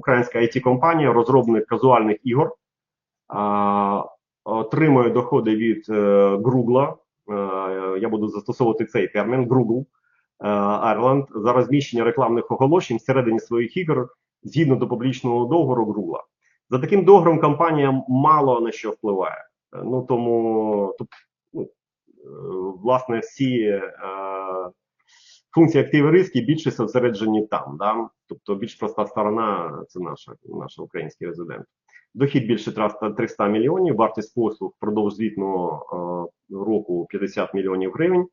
українська it компанія розробник казуальних ігор, отримує доходи від е, Google. Е, я буду застосовувати цей термін Google е, Ireland за розміщення рекламних оголошень всередині своїх ігор згідно до публічного договору Google. За таким договором компанія мало на що впливає. Ну тому тут, ну, власне всі функції активи риски більше зосереджені там. Да? Тобто більш проста сторона це наша, наша український резидент. Дохід більше 300 300 мільйонів, вартість послуг впродовж звітного е, року 50 мільйонів гривень.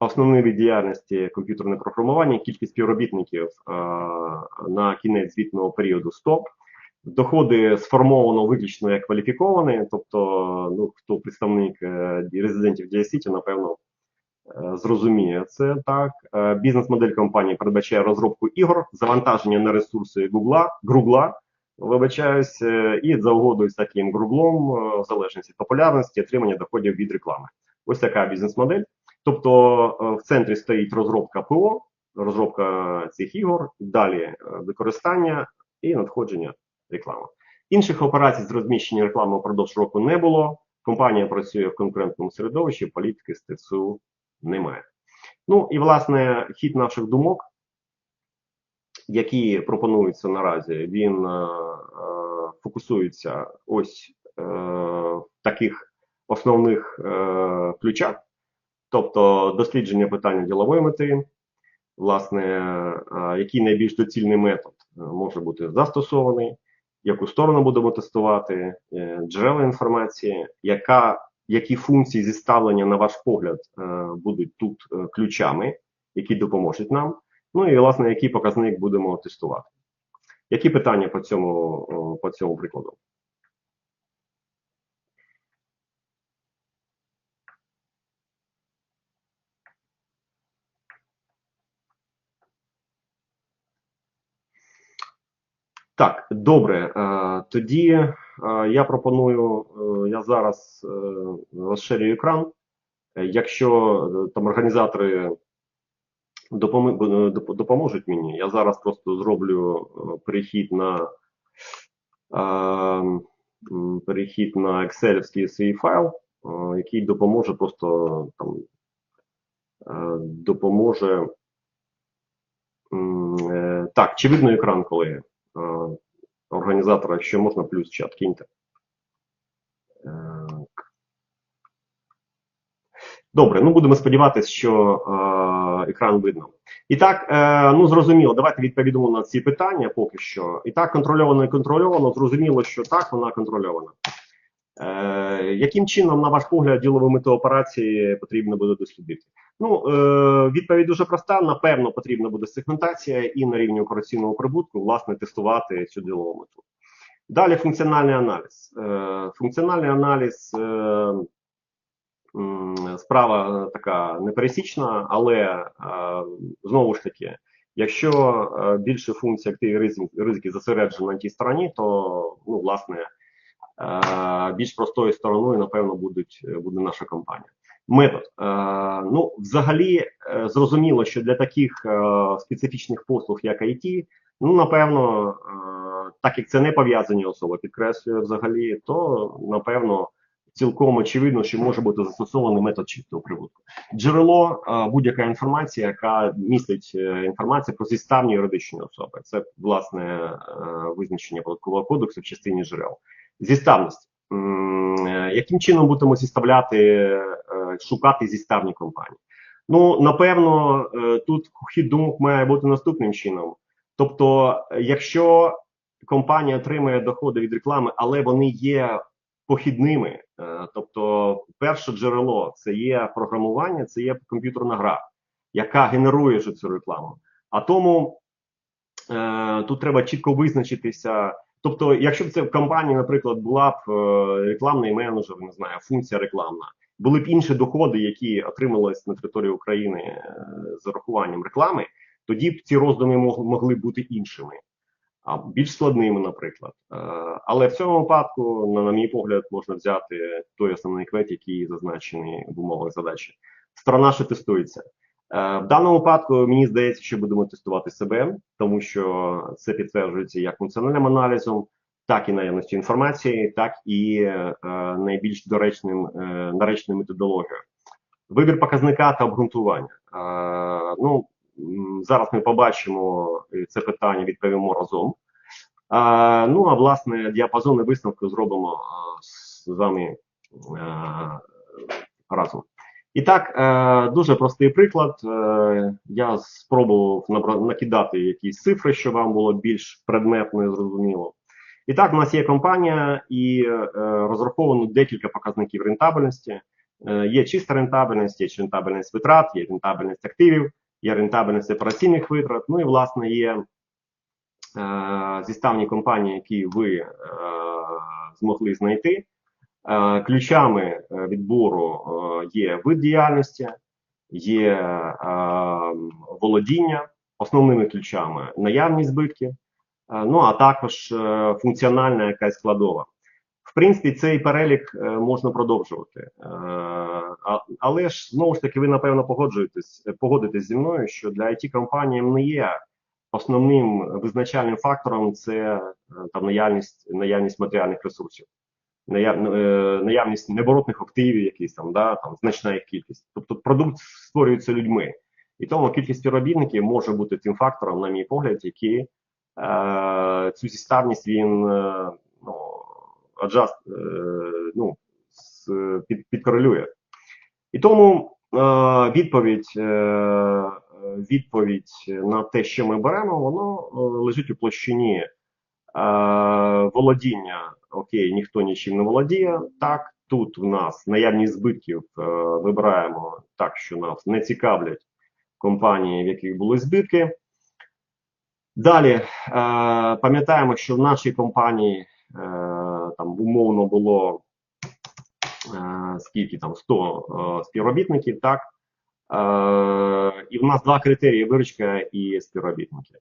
Основний вид діяльності комп'ютерне програмування, кількість співробітників е, на кінець звітного періоду 100. Доходи сформовано виключно як кваліфіковані, тобто, ну хто представник е, резидентів DSCT, напевно, зрозуміє це так. Е, Бізнес-модель компанії передбачає розробку ігор, завантаження на ресурси Google, Google, вибачаюсь, е, і за угодою з таким Google, е, в залежності від популярності, отримання доходів від реклами. Ось така бізнес-модель. Тобто е, в центрі стоїть розробка ПО, розробка цих ігор, далі е, використання і надходження реклами. Інших операцій з розміщення реклами впродовж року не було. Компанія працює в конкурентному середовищі, політики з ТЦУ немає. Ну і власне хід наших думок, які пропонуються наразі, він е, е, фокусується ось е, в таких основних е, ключах, тобто дослідження питання ділової мети, власне, е, який найбільш доцільний метод е, може бути застосований, яку сторону будемо тестувати, джерела інформації, яка, які функції зіставлення, на ваш погляд, е, будуть тут е, ключами, які допоможуть нам. Ну і власне, який показник будемо тестувати. Які питання по цьому, по цьому прикладу? Так, добре. Е, тоді е, я пропоную, е, я зараз розширюю екран. Якщо там організатори допоможуть мені, я зараз просто зроблю перехід на перехід на Excel свій файл, який допоможе просто там допоможе. Так, чи видно екран, колеги? Е, Організатора, якщо можна, плюс чат киньте. Е, Добре, ну будемо сподіватися, що е, екран видно. І так, е, ну зрозуміло, давайте відповімо на ці питання поки що. І так, контрольовано і контрольовано. Зрозуміло, що так, вона контрольована. Е, яким чином, на ваш погляд, ділові мети операції потрібно буде дослідити? Ну, е, відповідь дуже проста. Напевно, потрібна буде сегментація і на рівні операційного прибутку, власне, тестувати цю ділову мету. Далі функціональний аналіз. Е, функціональний аналіз. Справа така непересічна, але знову ж таки, якщо більше функцій активів ризик, ризиків зосереджено на тій стороні, то ну, власне більш простою стороною, напевно, будуть, буде наша компанія. Метод. Е, ну, взагалі, е, зрозуміло, що для таких е, специфічних послуг, як IT, ну, напевно, е, так як це не пов'язані особи, підкреслюю взагалі, то напевно цілком очевидно, що може бути застосований метод чистого прибутку. Джерело е, будь-яка інформація, яка містить е, інформацію про зіставні юридичні особи. Це власне е, визначення податкового кодексу в частині джерел. Зіставність. Е, Яким чином будемо зіставляти, е, шукати зіставні компанії? Ну, напевно, е, тут хід думок має бути наступним чином. Тобто, якщо компанія отримує доходи від реклами, але вони є похідними, тобто, перше джерело це є програмування, це є комп'ютерна гра, яка генерує цю рекламу. А тому тут треба чітко визначитися. Тобто, якщо б це в компанії, наприклад, була б е, рекламний менеджер, не знаю, функція рекламна, були б інші доходи, які отримались на території України е, з урахуванням реклами, тоді б ці роздуми могли бути іншими, а більш складними, наприклад. Е, але в цьому випадку, на, мій погляд, можна взяти той основний квет, який зазначений в умовах задачі. Сторона, що тестується. Е, В даному випадку мені здається, що будемо тестувати себе, тому що це підтверджується як функціональним аналізом, так і наявністю інформації, так і е, найбільш доречним е, наречною методологією. Вибір показника та обґрунтування. Е, ну, зараз ми побачимо е, це питання, відповімо разом. А, ну, а власне, діапазон і висновку зробимо з вами е, разом. І так, е, дуже простий приклад. Е, я спробував накидати якісь цифри, щоб вам було більш предметно і зрозуміло. І так, у нас є компанія, і е, розраховано декілька показників рентабельності. Є чиста рентабельність, є рентабельність витрат, є рентабельність активів, є рентабельність операційних витрат. Ну і власне є е, зіставні компанії, які ви змогли знайти. Е, Ключами е, відбору е, є вид діяльності, є володіння, основними ключами наявність збитків, е, ну а також функціональна якась складова. В принципі, цей перелік можна продовжувати. Але ж знову ж таки, ви напевно погоджуєтесь, погодитесь зі мною, що для it компаній не є основним визначальним фактором це там наявність, наявність матеріальних ресурсів, наявність необоротних активів, якісь там, да, там значна їх кількість. Тобто продукт створюється людьми. І тому кількість співробітників може бути тим фактором, на мій погляд, який е, цю зіставність він е, ну, аджаст, е, ну, з- під, підкорелює. І тому е, відповідь, е, відповідь на те, що ми беремо, воно е, лежить у площині е, володіння. Окей, ніхто нічим не володіє. Так, тут в нас наявність збитків е, вибираємо так, що нас не цікавлять компанії, в яких були збитки. Далі е, пам'ятаємо, що в нашій компанії е, там умовно було е, скільки там 100 е, співробітників, так е, і в нас два критерії: виручка і співробітники.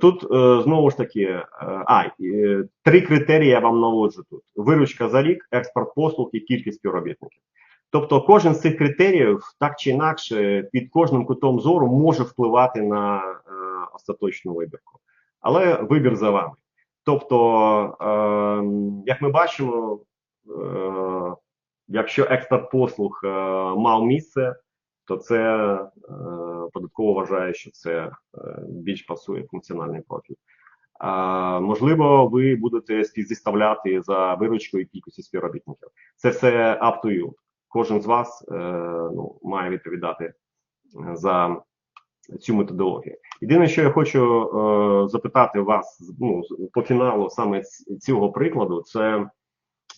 Тут е, знову ж таки, е, а е, три критерії я вам наводжу тут: виручка за рік, експорт послуг і кількість співробітників. Тобто, кожен з цих критеріїв так чи інакше під кожним кутом зору може впливати на остаточну вибірку, але вибір за вами. Тобто, як ми бачимо, якщо експорт послуг мав місце, то це е, податково вважає, що це е, більш пасує функціональний профіль. А, можливо, ви будете співзіставляти за виручкою кількості співробітників. Це все up to you. Кожен з вас е, ну, має відповідати е, за цю методологію. Єдине, що я хочу е, запитати вас ну, по фіналу саме цього прикладу, це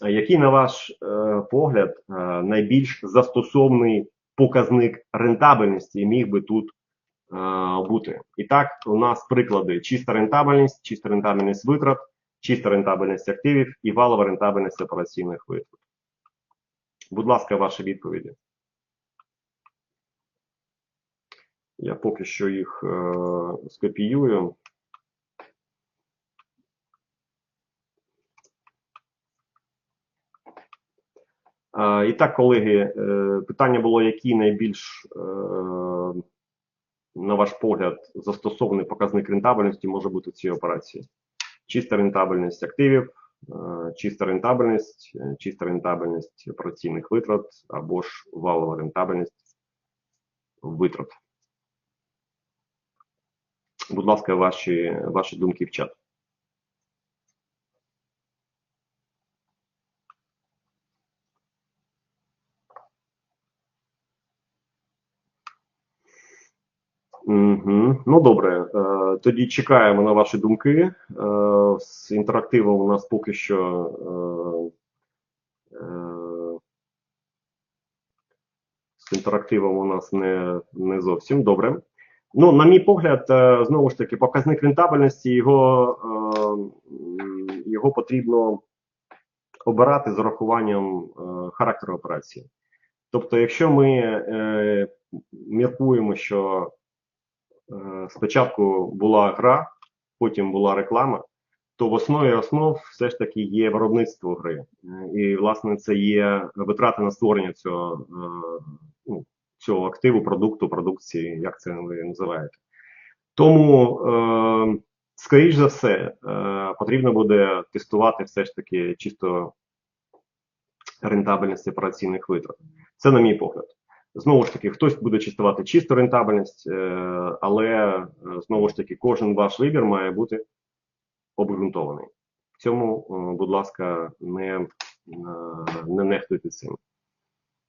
е, який, на ваш е, погляд, е, найбільш застосовний показник рентабельності міг би тут е, бути? І так, у нас приклади: чиста рентабельність, чиста рентабельність витрат, чиста рентабельність активів і валова рентабельність операційних витрат. Будь ласка, ваші відповіді. Я поки що їх е, скопіюю. Е, і так, колеги, е, питання було, який найбільш, е, на ваш погляд, застосований показник рентабельності може бути в цій операції. Чиста рентабельність активів, е, чиста рентабельність, чиста рентабельність операційних витрат або ж валова рентабельність витрат. Будь ласка, ваші, ваші думки в чат. Угу. Ну добре, е, тоді чекаємо на ваші думки. Е, з інтерактивом у нас поки що. Е, з інтерактивом у нас не, не зовсім добре. Ну, на мій погляд, знову ж таки, показник рентабельності його, його потрібно обирати з урахуванням характеру операції. Тобто, якщо ми міркуємо, що спочатку була гра, потім була реклама, то в основі основ все ж таки є виробництво гри. Е, І, власне, це є витрати на створення цього, е, ну, цього активу, продукту, продукції, як це ви називаєте. Тому, е, скоріш за все, е, потрібно буде тестувати все ж таки чисто рентабельність операційних витрат. Це на мій погляд. Знову ж таки, хтось буде чистувати чисту рентабельність, е, але е, знову ж таки, кожен ваш вибір має бути обґрунтований. В цьому, е, будь ласка, не, не нехтуйте цим.